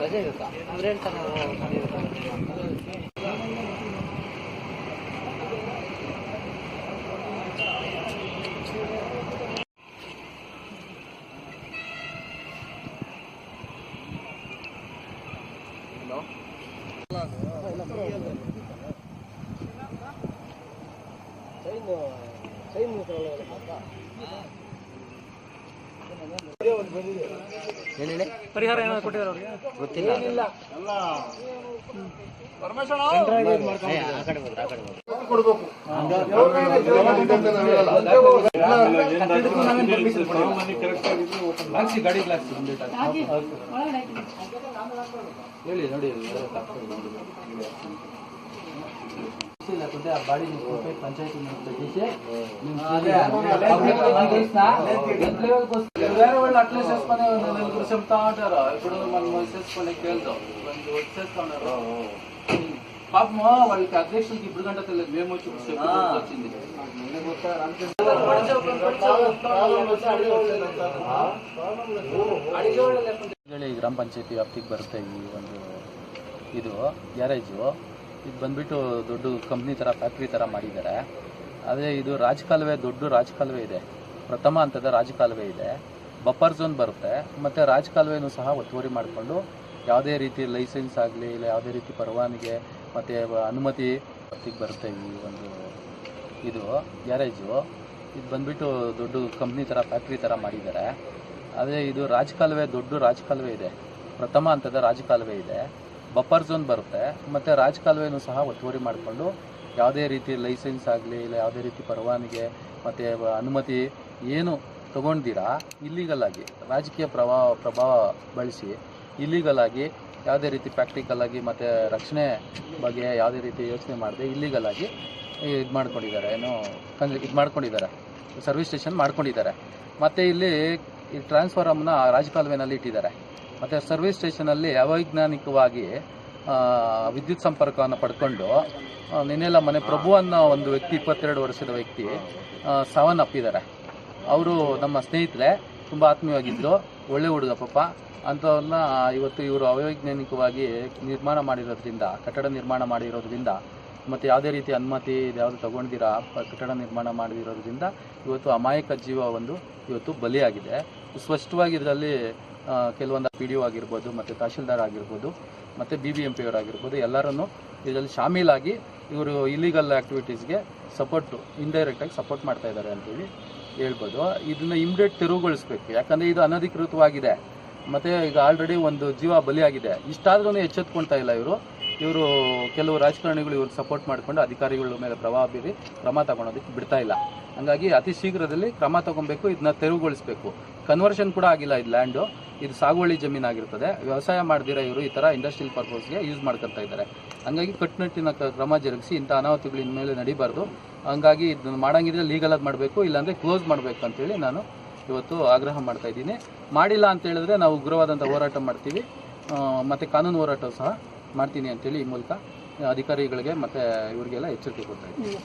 ರಜೆ ಇರುತ್ತಾ ಅಂದ್ರೆ ಹೇಳ್ತಾರೆ ನಾವು ಮಾಡಿರೋದು ರಜೆ ಅಂತ. ಏನ್ ಹೇಳಿ? ಪರಿಹಾರ ಏನಾದ್ರು ಕೊಟ್ಟಿದ್ದಾರೆ ಅವ್ರಿಗೆ ಗೊತ್ತಿಲ್ಲ. ಏ, ನೋಡಿ ಹೋದ್ರು ಆ ಕಡೆ ಹೋದ್ರು ಹೇಳಿ ನೋಡಿ వేరే వాళ్ళు అట్లే చేసుకునే నలుగురు చెప్తా ఉంటారు ఇప్పుడు మనం చేసుకునే కేళ్ళు కొంచెం వచ్చేస్తా ఉన్నారు పాపం వాళ్ళకి అధ్యక్షులకి ఇప్పుడు గంట తెలియదు మేము వచ్చి ఇప్పుడు చెప్పి వచ్చింది ಹೇಳಿ ಗ್ರಾಮ ಪಂಚಾಯತಿ ವ್ಯಾಪ್ತಿಗೆ ಬರುತ್ತೆ ಈ ಒಂದು ಇದು ಗ್ಯಾರೇಜು ಇದು ಬಂದ್ಬಿಟ್ಟು ದೊಡ್ಡ ಕಂಪ್ನಿ ಥರ ಫ್ಯಾಕ್ಟ್ರಿ ಥರ ಮಾಡಿದ್ದಾರೆ. ಅದೇ ಇದು ರಾಜಕಾಲುವೆ, ದೊಡ್ಡ ರಾಜಕಾಲುವೆ ಇದೆ. ಪ್ರಥಮ ಹಂತದ ರಾಜಕಾಲುವೆ ಇದೆ. ಬಫರ್ ಝೋನ್ ಬರುತ್ತೆ. ಮತ್ತು ರಾಜಕಾಲುವೆನೂ ಸಹ ಒತ್ತುವರಿ ಮಾಡಿಕೊಂಡು ಯಾವುದೇ ರೀತಿ ಲೈಸೆನ್ಸ್ ಆಗಲಿ, ಇಲ್ಲ ಯಾವುದೇ ರೀತಿ ಪರವಾನಿಗೆ ಮತ್ತು ಅನುಮತಿ ಬರುತ್ತೆ ಈ ಒಂದು ಇದು, ಗ್ಯಾರೇಜು. ಇದು ಬಂದ್ಬಿಟ್ಟು ದೊಡ್ಡ ಕಂಪ್ನಿ ಥರ ಫ್ಯಾಕ್ಟ್ರಿ ಥರ ಮಾಡಿದ್ದಾರೆ. ಅದೇ ಇದು ರಾಜಕಾಲುವೆ, ದೊಡ್ಡ ರಾಜಕಾಲುವೆ ಇದೆ. ಪ್ರಥಮ ಹಂತದ ರಾಜಕಾಲುವೆ ಇದೆ. ಬಫರ್ ಝೋನ್ ಬರುತ್ತೆ. ಮತ್ತು ರಾಜಕಾಲುವೆನೂ ಸಹ ಒತ್ತುವರಿ ಮಾಡಿಕೊಂಡು ಯಾವುದೇ ರೀತಿ ಲೈಸೆನ್ಸ್ ಆಗಲಿ ಇಲ್ಲ ಯಾವುದೇ ರೀತಿ ಪರವಾನಗಿ ಮತ್ತು ಅನುಮತಿ ಏನು ತಗೊಂಡಿರಾ ಇಲ್ಲಿಗಲ್ ಆಗಿ, ರಾಜಕೀಯ ಪ್ರಭಾವ ಪ್ರಭಾವ ಬಳಸಿ ಇಲ್ಲಿಗಲ್ ಆಗಿ ಯಾವುದೇ ರೀತಿ ಪ್ರಾಕ್ಟಿಕಲ್ ಆಗಿ ಮತ್ತು ರಕ್ಷಣೆ ಬಗ್ಗೆ ಯಾವುದೇ ರೀತಿ ಯೋಚನೆ ಮಾಡದೆ ಇಲ್ಲಿಗಲ್ ಆಗಿ ಇದು ಮಾಡ್ಕೊಂಡಿದ್ದಾರೆ, ಏನು ಇದು ಮಾಡ್ಕೊಂಡಿದ್ದಾರೆ ಸರ್ವಿಸ್ ಸ್ಟೇಷನ್ ಮಾಡ್ಕೊಂಡಿದ್ದಾರೆ. ಮತ್ತು ಇಲ್ಲಿ ಈ ಟ್ರಾನ್ಸ್ಫಾರಮ್ನ ರಾಜಕಾಲುವೆನಲ್ಲಿ ಇಟ್ಟಿದ್ದಾರೆ. ಮತ್ತು ಸರ್ವಿಸ್ ಸ್ಟೇಷನಲ್ಲಿ ಅವೈಜ್ಞಾನಿಕವಾಗಿ ವಿದ್ಯುತ್ ಸಂಪರ್ಕವನ್ನು ಪಡ್ಕೊಂಡು ನಿನ್ನೆಲ್ಲ ಮನೆ ಪ್ರಭು ಅನ್ನೋ ಒಂದು ವ್ಯಕ್ತಿ, ಇಪ್ಪತ್ತೆರಡು ವರ್ಷದ ವ್ಯಕ್ತಿ ಸಾವನ್ನಪ್ಪಿದ್ದಾರೆ ಅವರು ನಮ್ಮ ಸ್ನೇಹಿತರೆ, ತುಂಬ ಆತ್ಮೀಯವಾಗಿದ್ದು, ಒಳ್ಳೆ ಹುಡುಗ ಪಾಪ. ಅಂಥವ್ರನ್ನ ಇವತ್ತು ಇವರು ಅವೈಜ್ಞಾನಿಕವಾಗಿ ನಿರ್ಮಾಣ ಮಾಡಿರೋದ್ರಿಂದ, ಕಟ್ಟಡ ನಿರ್ಮಾಣ ಮಾಡಿರೋದ್ರಿಂದ, ಮತ್ತು ಯಾವುದೇ ರೀತಿ ಅನುಮತಿ ಯಾವುದು ತಗೊಂಡಿರಾ ಕಟ್ಟಡ ನಿರ್ಮಾಣ ಮಾಡಿರೋದ್ರಿಂದ, ಇವತ್ತು ಅಮಾಯಕ ಜೀವ ಒಂದು ಇವತ್ತು ಬಲಿಯಾಗಿದೆ. ಸ್ಪಷ್ಟವಾಗಿ ಇದರಲ್ಲಿ ಕೆಲವೊಂದು ಪಿ ಡಿ ಒ ಆಗಿರ್ಬೋದು, ಮತ್ತು ತಹಶೀಲ್ದಾರ್ ಆಗಿರ್ಬೋದು, ಮತ್ತು ಬಿ ಬಿ ಎಂ ಪಿ ಆಗಿರ್ಬೋದು, ಎಲ್ಲರನ್ನು ಇದರಲ್ಲಿ ಶಾಮೀಲಾಗಿ ಇವರು ಇಲಿಗಲ್ ಆ್ಯಕ್ಟಿವಿಟೀಸ್ಗೆ ಸಪೋರ್ಟು ಇಂಡೈರೆಕ್ಟಾಗಿ ಸಪೋರ್ಟ್ ಮಾಡ್ತಾ ಇದ್ದಾರೆ ಅಂತೇಳಿ ಹೇಳ್ಬೋದು. ಇದನ್ನು ಇಮ್ಡಿಯೇಟ್ ತೆರವುಗೊಳಿಸ್ಬೇಕು. ಯಾಕಂದರೆ ಇದು ಅನಧಿಕೃತವಾಗಿದೆ. ಮತ್ತು ಈಗ ಆಲ್ರೆಡಿ ಒಂದು ಜೀವ ಬಲಿಯಾಗಿದೆ. ಇಷ್ಟಾದ್ರೂ ಎಚ್ಚೆತ್ಕೊಳ್ತಾ ಇಲ್ಲ ಇವರು. ಇವರು ಕೆಲವು ರಾಜಕಾರಣಿಗಳು ಇವ್ರಿಗೆ ಸಪೋರ್ಟ್ ಮಾಡಿಕೊಂಡು ಅಧಿಕಾರಿಗಳ ಮೇಲೆ ಪ್ರಭಾವ ಬೀರಿ ಕ್ರಮ ತಗೊಳೋದಕ್ಕೆ ಬಿಡ್ತಾ ಇಲ್ಲ. ಹಂಗಾಗಿ ಅತಿ ಶೀಘ್ರದಲ್ಲಿ ಕ್ರಮ ತಗೊಬೇಕು ಇದನ್ನ ತೆರವುಗೊಳಿಸಬೇಕು. ಕನ್ವರ್ಷನ್ ಕೂಡ ಆಗಿಲ್ಲ ಇದು ಲ್ಯಾಂಡು ಇದು ಸಾಗುವಳಿ ಜಮೀನಾಗಿರ್ತದೆ ವ್ಯವಸಾಯ ಮಾಡ್ದಿರ ಇವರು ಈ ಥರ ಇಂಡಸ್ಟ್ರಿಯಲ್ ಪರ್ಪಸ್ಗೆ ಯೂಸ್ ಮಾಡ್ಕೊತಾ ಇದ್ದಾರೆ. ಹಂಗಾಗಿ ಕಟ್ಟುನಿಟ್ಟಿನ ಕ್ರಮ ಜರುಗಿಸಿ, ಇಂಥ ಅನಾಹುತಗಳು ಇನ್ಮೇಲೆ ನಡಿಬಾರ್ದು. ಹಂಗಾಗಿ ಇದನ್ನು ಮಾಡೋಂಗಿದ್ರೆ ಲೀಗಲ್ ಆಗಿ ಮಾಡಬೇಕು, ಇಲ್ಲಾಂದರೆ ಕ್ಲೋಸ್ ಮಾಡಬೇಕು ಅಂತೇಳಿ ನಾನು ಇವತ್ತು ಆಗ್ರಹ ಮಾಡ್ತಾ ಇದ್ದೀನಿ. ಮಾಡಿಲ್ಲ ಅಂತ ಹೇಳಿದ್ರೆ ನಾವು ಉಗ್ರವಾದಂಥ ಹೋರಾಟ ಮಾಡ್ತೀವಿ. ಮತ್ತೆ ಕಾನೂನು ಹೋರಾಟ ಸಹ ಮಾಡ್ತೀನಿ ಅಂತೇಳಿ ಈ ಮೂಲಕ ಅಧಿಕಾರಿಗಳಿಗೆ ಮತ್ತು ಇವರಿಗೆಲ್ಲ ಎಚ್ಚರಿಕೆ ಕೊಡ್ತಾ ಇದ್ದೀನಿ.